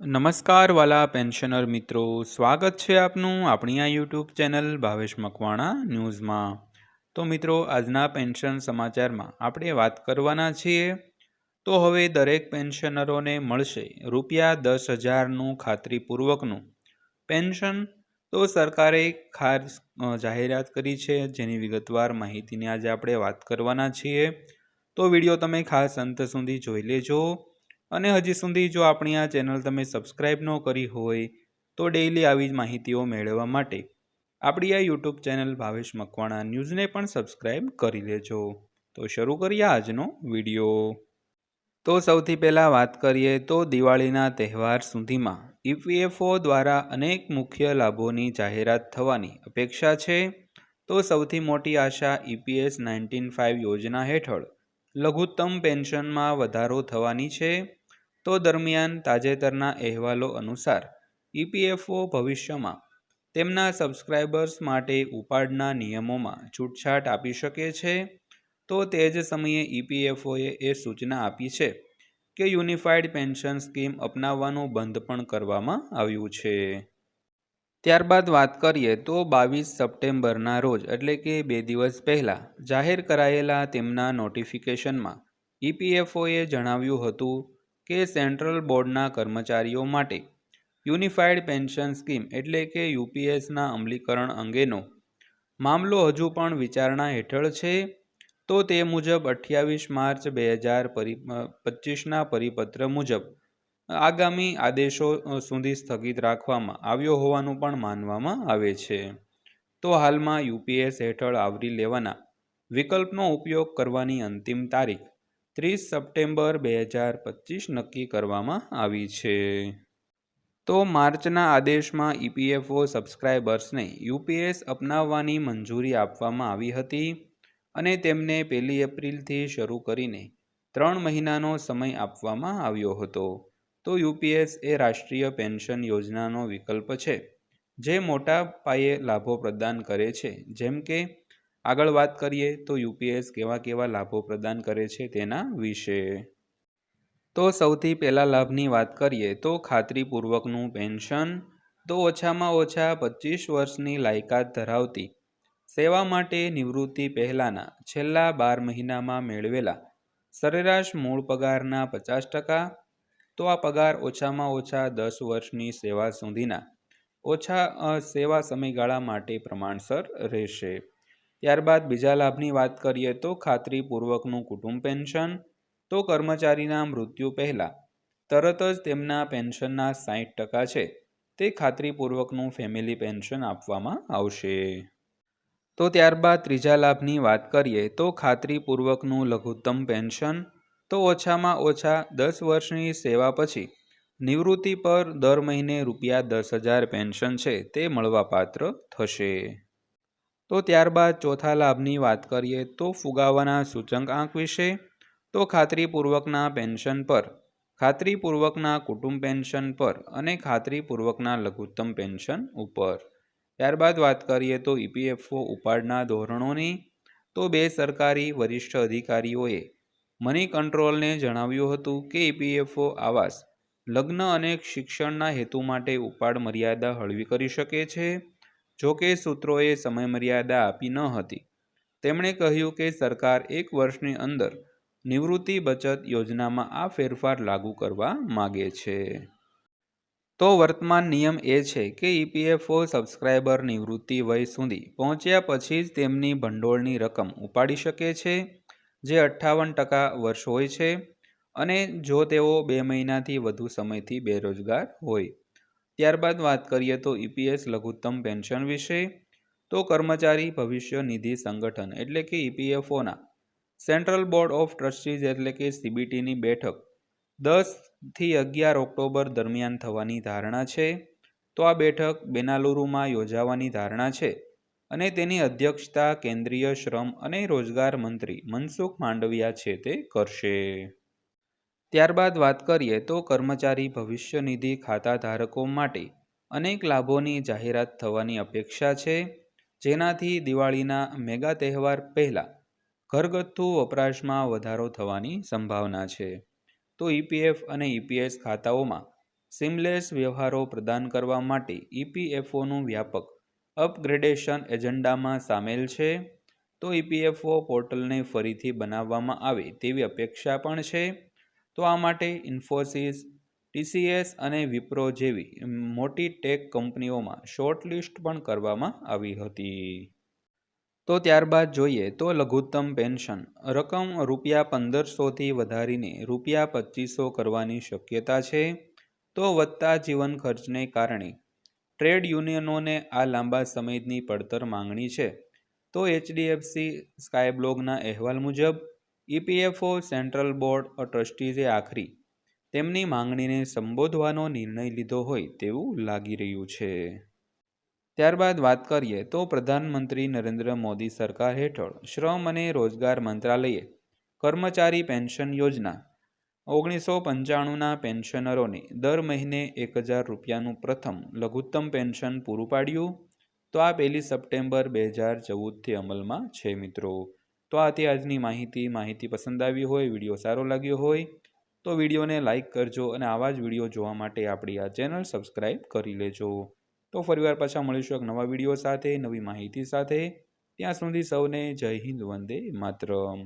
નમસ્કાર વાલા પેન્શનર મિત્રો. સ્વાગત છે આપનું આપણી આ યુટ્યુબ ચેનલ ભાવેશ મકવાણા ન્યૂઝમાં. તો મિત્રો, આજના પેન્શન સમાચારમાં આપણે વાત કરવાના છીએ. તો હવે દરેક પેન્શનરોને મળશે રૂપિયા દસ હજારનું ખાતરીપૂર્વકનું પેન્શન. તો સરકારે ખાસ જાહેરાત કરી છે, જેની વિગતવાર માહિતીની આજે આપણે વાત કરવાના છીએ. તો વીડિયો તમે ખાસ અંત સુધી જોઈ લેજો. અને હજી સુધી જો આપણી આ ચેનલ તમે સબસ્ક્રાઈબ ન કરી હોય, તો ડેઇલી આવી જ માહિતીઓ મેળવવા માટે આપણી આ યુટ્યુબ ચેનલ ભાવેશ મકવાણા ન્યૂઝને પણ સબસ્ક્રાઈબ કરી લેજો. તો શરૂ કરીએ આજનો વીડિયો. તો સૌથી પહેલાં વાત કરીએ તો દિવાળીના તહેવાર સુધીમાં ઈપીએફઓ દ્વારા અનેક મુખ્ય લાભોની જાહેરાત થવાની અપેક્ષા છે. તો સૌથી મોટી આશા ઈપીએસ નાઇન્ટીન ફાઇવ યોજના હેઠળ લઘુત્તમ પેન્શનમાં વધારો થવાની છે. તો દરમિયાન તાજેતરના અહેવાલો અનુસાર ઈપીએફઓ ભવિષ્યમાં તેમના સબસ્ક્રાઇબર્સ માટે ઉપાડના નિયમોમાં છૂટછાટ આપી શકે છે. તો તે જ સમયે ઈપીએફઓએ એ સૂચના આપી છે કે યુનિફાઈડ પેન્શન સ્કીમ અપનાવવાનું બંધ પણ કરવામાં આવ્યું છે. ત્યારબાદ વાત કરીએ તો બાવીસ સપ્ટેમ્બરના રોજ, એટલે કે બે દિવસ પહેલાં, જાહેર કરાયેલા તેમના નોટિફિકેશનમાં ઈપીએફઓએ જણાવ્યું હતું કે સેન્ટ્રલ બોર્ડના કર્મચારીઓ માટે યુનિફાઈડ પેન્શન સ્કીમ એટલે કે યુપીએસના અમલીકરણ અંગેનો મામલો હજુ પણ વિચારણા હેઠળ છે, તો તે મુજબ અઠ્યાવીસ માર્ચ બે હજાર પરિ પચીસના પરિપત્ર મુજબ આગામી આદેશો સુધી સ્થગિત રાખવામાં આવ્યો હોવાનું પણ માનવામાં આવે છે. તો હાલમાં યુપીએસ હેઠળ આવરી લેવાના વિકલ્પનો ઉપયોગ કરવાની અંતિમ તારીખ ત્રીસ સપ્ટેમ્બર બે હજાર પચીસ નક્કી કરવામાં આવી છે. તો માર્ચના આદેશમાં ઈપીએફઓ સબસ્ક્રાઇબર્સને યુપીએસ અપનાવવાની મંજૂરી આપવામાં આવી હતી અને તેમને પહેલી એપ્રિલથી શરૂ કરીને ત્રણ મહિનાનો સમય આપવામાં આવ્યો હતો. તો યુપીએસ એ રાષ્ટ્રીય પેન્શન યોજનાનો વિકલ્પ છે, જે મોટા પાયે લાભો પ્રદાન કરે છે, જેમ કે આગળ વાત કરીએ તો યુપીએસ કેવા કેવા લાભો પ્રદાન કરે છે તેના વિશે. તો સૌથી પહેલા લાભની વાત કરીએ તો ખાતરીપૂર્વકનું પેન્શન, તો ઓછામાં ઓછા પચીસ વર્ષની લાયકાત ધરાવતી, સેવા માટે નિવૃત્તિ પહેલાંના છેલ્લા બાર મહિનામાં મેળવેલા સરેરાશ મૂળ પગારના પચાસ ટકા, તો આ પગાર ઓછામાં ઓછા દસ વર્ષની સેવા સુધીના ઓછા સેવા સમયગાળા માટે પ્રમાણસર રહેશે. ત્યારબાદ બીજા લાભની વાત કરીએ તો ખાતરીપૂર્વકનું કુટુંબ પેન્શન, તો કર્મચારીના મૃત્યુ પહેલાં. તરત જ તેમના પેન્શનના સાહીઠ ટકા છે, તે ખાતરીપૂર્વકનું ફેમિલી પેન્શન આપવામાં આવશે. તો ત્યારબાદ ત્રીજા લાભની વાત કરીએ તો ખાતરીપૂર્વકનું લઘુત્તમ પેન્શન, તો ઓછામાં ઓછા દસ વર્ષની સેવા પછી નિવૃત્તિ પર દર મહિને રૂપિયા દસ હજાર પેન્શન છે, તે મળવાપાત્ર થશે. તો ત્યારબાદ ચોથા લાભની વાત કરીએ તો ફુગાવાના સૂચકાંક વિશે. તો ખાતરીપૂર્વકના પેન્શન પર, ખાતરીપૂર્વકના કુટુંબ પેન્શન પર અને ખાતરીપૂર્વકના લઘુત્તમ પેન્શન ઉપર. ત્યારબાદ વાત કરીએ તો ઈપીએફઓ ઉપાડના ધોરણોની. તો બે સરકારી વરિષ્ઠ અધિકારીઓએ મની કંટ્રોલને જણાવ્યું હતું કે ઈપીએફઓ આવાસ, લગ્ન અને શિક્ષણના હેતુ માટે ઉપાડ મર્યાદા હળવી કરી શકે છે. જો કે સૂત્રોએ સમયમર્યાદા આપી ન હતી. તેમણે કહ્યું કે સરકાર એક વર્ષની અંદર નિવૃત્તિ બચત યોજનામાં આ ફેરફાર લાગુ કરવા માગે છે. તો વર્તમાન નિયમ એ છે કે ઈપીએફઓ સબસ્ક્રાઇબર નિવૃત્તિ વય સુધી પહોંચ્યા પછી જ તેમની ભંડોળની રકમ ઉપાડી શકે છે, જે અઠ્ઠાવન ટકા વર્ષ હોય છે, અને જો તેઓ બે મહિનાથી વધુ સમયથી બેરોજગાર હોય. ત્યારબાદ વાત કરીએ તો ઈપીએસ લઘુત્તમ પેન્શન વિશે, તો કર્મચારી ભવિષ્ય નિધિ સંગઠન એટલે કે ઈપીએફઓના સેન્ટ્રલ બોર્ડ ઓફ ટ્રસ્ટીઝ એટલે કે સીબીટીની બેઠક દસથી અગિયાર ઓક્ટોબર દરમિયાન થવાની ધારણા છે. તો આ બેઠક બેનાલુરુમાં યોજાવાની ધારણા છે અને તેની અધ્યક્ષતા કેન્દ્રીય શ્રમ અને રોજગાર મંત્રી મનસુખ માંડવિયા છે તે કરશે. ત્યારબાદ વાત કરીએ તો કર્મચારી ભવિષ્ય નિધિ ખાતા ધારકો માટે અનેક લાભોની જાહેરાત થવાની અપેક્ષા છે. જેનાથી દિવાળીના મેગા તહેવાર પહેલાં ઘરગથ્થુ વપરાશમાં વધારો થવાની સંભાવના છે. તો ઈપીએફ અને ઈપીએસ ખાતાઓમાં સિમલેસ વ્યવહારો પ્રદાન કરવા માટે ઇપીએફઓનું વ્યાપક અપગ્રેડેશન એજન્ડામાં સામેલ છે. તો ઇપીએફઓ પોર્ટલને ફરીથી બનાવવામાં આવે તેવી અપેક્ષા પણ છે. તો આ માટે ઇન્ફોસિસ, ટીસીએસ અને વિપ્રો જેવી મોટી ટેક કંપનીઓમાં શોર્ટલિસ્ટ પણ કરવામાં આવી હતી. તો ત્યારબાદ જોઈએ તો લઘુત્તમ પેન્શન. રકમ રૂપિયા પંદરસોથી વધારીને રૂપિયા પચીસો કરવાની શક્યતા છે. તો વધતા જીવન ખર્ચને કારણે ટ્રેડ યુનિયનોને આ લાંબા સમયની પડતર માંગણી છે. તો એચડીએફસી સ્કાયબ્લોગના અહેવાલ મુજબ ઇપીએફઓ સેન્ટ્રલ બોર્ડ ટ્રસ્ટીઝે આખરી. તેમની માંગણીને સંબોધવાનો નિર્ણય લીધો હોય તેવું લાગી રહ્યું છે. ત્યારબાદ વાત કરીએ તો પ્રધાનમંત્રી નરેન્દ્ર મોદી સરકાર હેઠળ શ્રમ અને રોજગાર મંત્રાલયે કર્મચારી પેન્શન યોજના ઓગણીસો પંચાણુંના પેન્શનરોને દર મહિને એક હજાર રૂપિયાનું પ્રથમ લઘુત્તમ પેન્શન પૂરું પાડ્યું. તો આ પહેલી સપ્ટેમ્બર બે હજાર ચૌદથી અમલમાં છે મિત્રો. તો આ તે આજની માહિતી. માહિતી પસંદ આવી હોય, વીડિયો સારો લાગ્યો હોય, તો વિડીયોને લાઇક કરજો અને આવા જ વીડિયો જોવા માટે આપણી આ ચેનલ સબસ્ક્રાઈબ કરી લેજો. તો ફરીવાર પાછા મળીશું એક નવા વીડિયો સાથે, નવી માહિતી સાથે. ત્યાં સુધી સૌને જય હિન્દ, વંદે માતરમ.